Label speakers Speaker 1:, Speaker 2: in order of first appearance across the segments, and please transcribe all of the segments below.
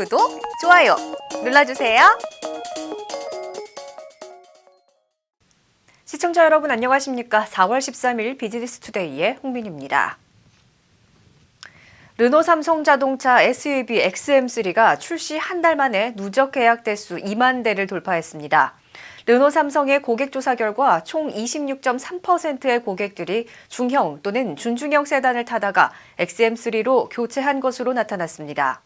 Speaker 1: 구독, 좋아요 눌러주세요. 시청자 여러분 안녕하십니까? 4월 13일 비즈니스 투데이의 홍민입니다. 르노 삼성 자동차 SUV XM3가 출시 한 달 만에 누적 계약 대수 2만 대를 돌파했습니다. 르노 삼성의 고객 조사 결과 총 26.3%의 고객들이 중형 또는 준중형 세단을 타다가 XM3로 교체한 것으로 나타났습니다.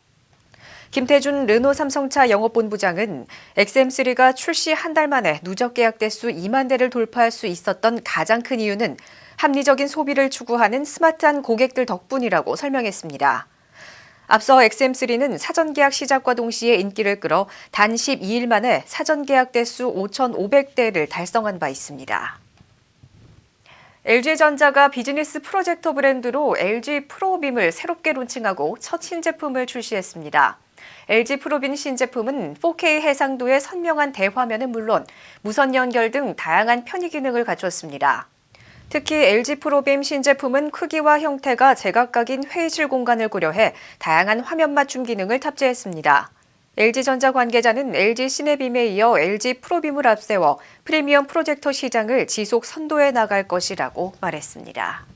Speaker 1: 김태준 르노 삼성차 영업본부장은 XM3가 출시 한 달 만에 누적 계약 대수 2만 대를 돌파할 수 있었던 가장 큰 이유는 합리적인 소비를 추구하는 스마트한 고객들 덕분이라고 설명했습니다. 앞서 XM3는 사전 계약 시작과 동시에 인기를 끌어 단 12일 만에 사전 계약 대수 5,500대를 달성한 바 있습니다. LG전자가 비즈니스 프로젝터 브랜드로 LG 프로빔을 새롭게 론칭하고 첫 신제품을 출시했습니다. LG 프로빔 신제품은 4K 해상도의 선명한 대화면은 물론 무선 연결 등 다양한 편의 기능을 갖췄습니다. 특히 LG 프로빔 신제품은 크기와 형태가 제각각인 회의실 공간을 고려해 다양한 화면 맞춤 기능을 탑재했습니다. LG전자 관계자는 LG 시네빔에 이어 LG 프로빔을 앞세워 프리미엄 프로젝터 시장을 지속 선도해 나갈 것이라고 말했습니다.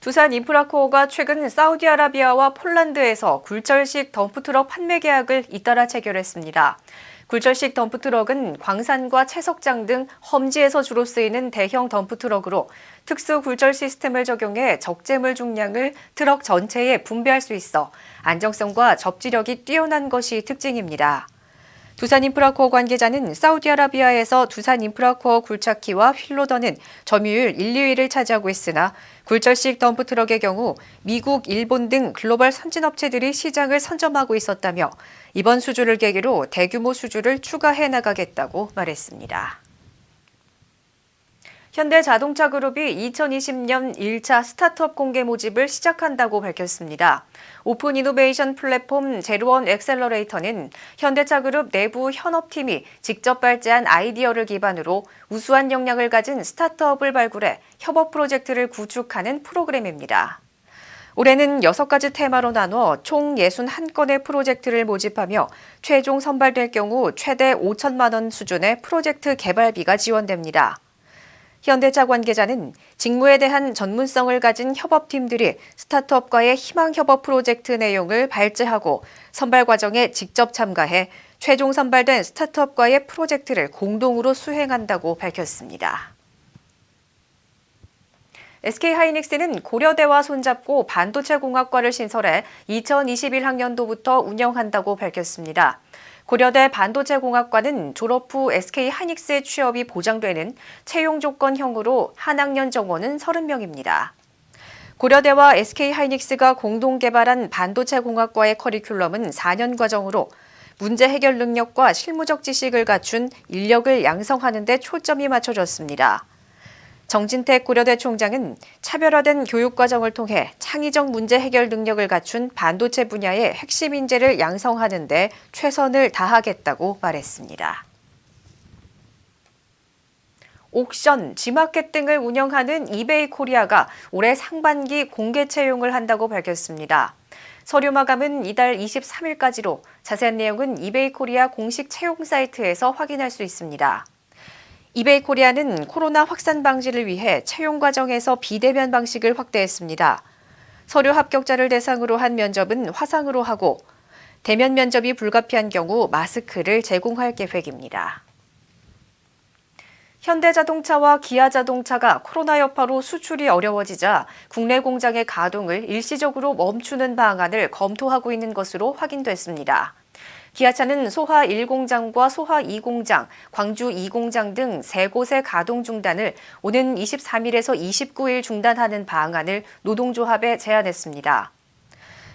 Speaker 1: 두산 인프라코어가 최근 사우디아라비아와 폴란드에서 굴절식 덤프트럭 판매 계약을 잇따라 체결했습니다. 굴절식 덤프트럭은 광산과 채석장 등 험지에서 주로 쓰이는 대형 덤프트럭으로 특수 굴절 시스템을 적용해 적재물 중량을 트럭 전체에 분배할 수 있어 안정성과 접지력이 뛰어난 것이 특징입니다. 두산인프라코어 관계자는 사우디아라비아에서 두산인프라코어 굴착기와 휠로더는 점유율 1, 2위를 차지하고 있으나 굴절식 덤프트럭의 경우 미국, 일본 등 글로벌 선진업체들이 시장을 선점하고 있었다며 이번 수주를 계기로 대규모 수주를 추가해 나가겠다고 말했습니다. 현대자동차그룹이 2020년 1차 스타트업 공개 모집을 시작한다고 밝혔습니다. 오픈 이노베이션 플랫폼 제로원 엑셀러레이터는 현대차그룹 내부 현업팀이 직접 발제한 아이디어를 기반으로 우수한 역량을 가진 스타트업을 발굴해 협업 프로젝트를 구축하는 프로그램입니다. 올해는 6가지 테마로 나눠 총 61건의 프로젝트를 모집하며 최종 선발될 경우 최대 5천만 원 수준의 프로젝트 개발비가 지원됩니다. 현대차 관계자는 직무에 대한 전문성을 가진 협업팀들이 스타트업과의 희망 협업 프로젝트 내용을 발제하고 선발 과정에 직접 참가해 최종 선발된 스타트업과의 프로젝트를 공동으로 수행한다고 밝혔습니다. SK하이닉스는 고려대와 손잡고 반도체 공학과를 신설해 2021학년도부터 운영한다고 밝혔습니다. 고려대 반도체공학과는 졸업 후 SK하이닉스의 취업이 보장되는 채용 조건형으로 한 학년 정원은 30명입니다. 고려대와 SK하이닉스가 공동 개발한 반도체공학과의 커리큘럼은 4년 과정으로 문제 해결 능력과 실무적 지식을 갖춘 인력을 양성하는 데 초점이 맞춰졌습니다. 정진택 고려대 총장은 차별화된 교육 과정을 통해 창의적 문제 해결 능력을 갖춘 반도체 분야의 핵심 인재를 양성하는 데 최선을 다하겠다고 말했습니다. 옥션, 지마켓 등을 운영하는 이베이 코리아가 올해 상반기 공개 채용을 한다고 밝혔습니다. 서류 마감은 이달 23일까지로 자세한 내용은 이베이 코리아 공식 채용 사이트에서 확인할 수 있습니다. 이베이 코리아는 코로나 확산 방지를 위해 채용 과정에서 비대면 방식을 확대했습니다. 서류 합격자를 대상으로 한 면접은 화상으로 하고 대면 면접이 불가피한 경우 마스크를 제공할 계획입니다. 현대자동차와 기아자동차가 코로나 여파로 수출이 어려워지자 국내 공장의 가동을 일시적으로 멈추는 방안을 검토하고 있는 것으로 확인됐습니다. 기아차는 소하 1공장과 소하 2공장, 광주 2공장 등세 곳의 가동 중단을 오는 23일에서 29일 중단하는 방안을 노동조합에 제안했습니다.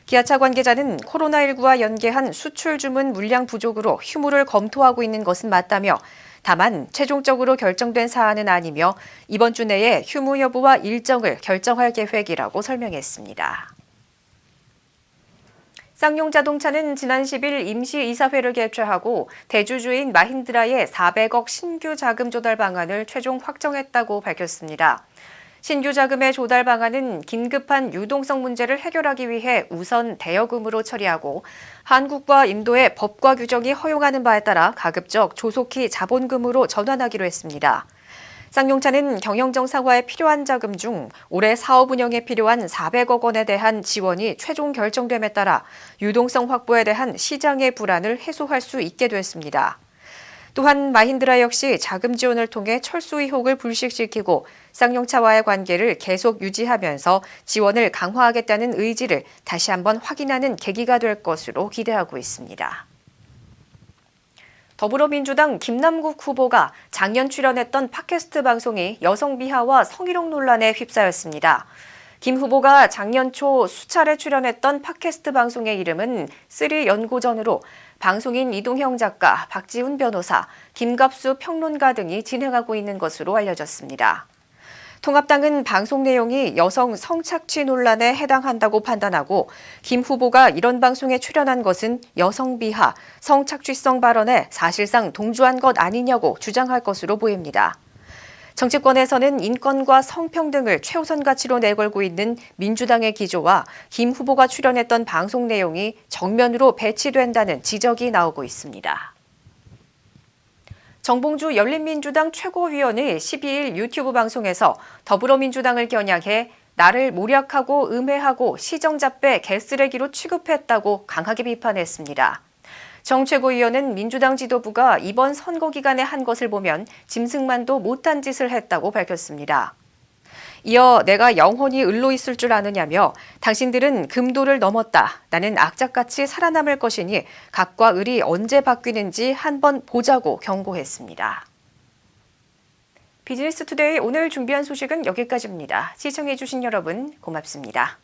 Speaker 1: 기아차 관계자는 코로나19와 연계한 수출 주문 물량 부족으로 휴무를 검토하고 있는 것은 맞다며 다만 최종적으로 결정된 사안은 아니며 이번 주 내에 휴무 여부와 일정을 결정할 계획이라고 설명했습니다. 쌍용 자동차는 지난 10일 임시이사회를 개최하고 대주주인 마힌드라의 400억 신규 자금 조달 방안을 최종 확정했다고 밝혔습니다. 신규 자금의 조달 방안은 긴급한 유동성 문제를 해결하기 위해 우선 대여금으로 처리하고 한국과 인도의 법과 규정이 허용하는 바에 따라 가급적 조속히 자본금으로 전환하기로 했습니다. 쌍용차는 경영 정 상화에 필요한 자금 중 올해 사업 운영에 필요한 400억 원에 대한 지원이 최종 결정됨에 따라 유동성 확보에 대한 시장의 불안을 해소할 수 있게 됐습니다. 또한 마힌드라 역시 자금 지원을 통해 철수 의혹을 불식시키고 쌍용차와의 관계를 계속 유지하면서 지원을 강화하겠다는 의지를 다시 한번 확인하는 계기가 될 것으로 기대하고 있습니다. 더불어민주당 김남국 후보가 작년 출연했던 팟캐스트 방송이 여성 비하와 성희롱 논란에 휩싸였습니다. 김 후보가 작년 초 수차례 출연했던 팟캐스트 방송의 이름은 쓰리 연고전으로 방송인 이동형 작가, 박지훈 변호사, 김갑수 평론가 등이 진행하고 있는 것으로 알려졌습니다. 통합당은 방송 내용이 여성 성착취 논란에 해당한다고 판단하고 김 후보가 이런 방송에 출연한 것은 여성 비하, 성착취성 발언에 사실상 동조한 것 아니냐고 주장할 것으로 보입니다. 정치권에서는 인권과 성평등을 최우선 가치로 내걸고 있는 민주당의 기조와 김 후보가 출연했던 방송 내용이 정면으로 배치된다는 지적이 나오고 있습니다. 정봉주 열린민주당 최고위원이 12일 유튜브 방송에서 더불어민주당을 겨냥해 나를 모략하고 음해하고 시정잡배 개쓰레기로 취급했다고 강하게 비판했습니다. 정 최고위원은 민주당 지도부가 이번 선거 기간에 한 것을 보면 짐승만도 못한 짓을 했다고 밝혔습니다. 이어 내가 영원히 을로 있을 줄 아느냐며 당신들은 금도를 넘었다. 나는 악착같이 살아남을 것이니 각과 을이 언제 바뀌는지 한번 보자고 경고했습니다. 비즈니스 투데이 오늘 준비한 소식은 여기까지입니다. 시청해주신 여러분 고맙습니다.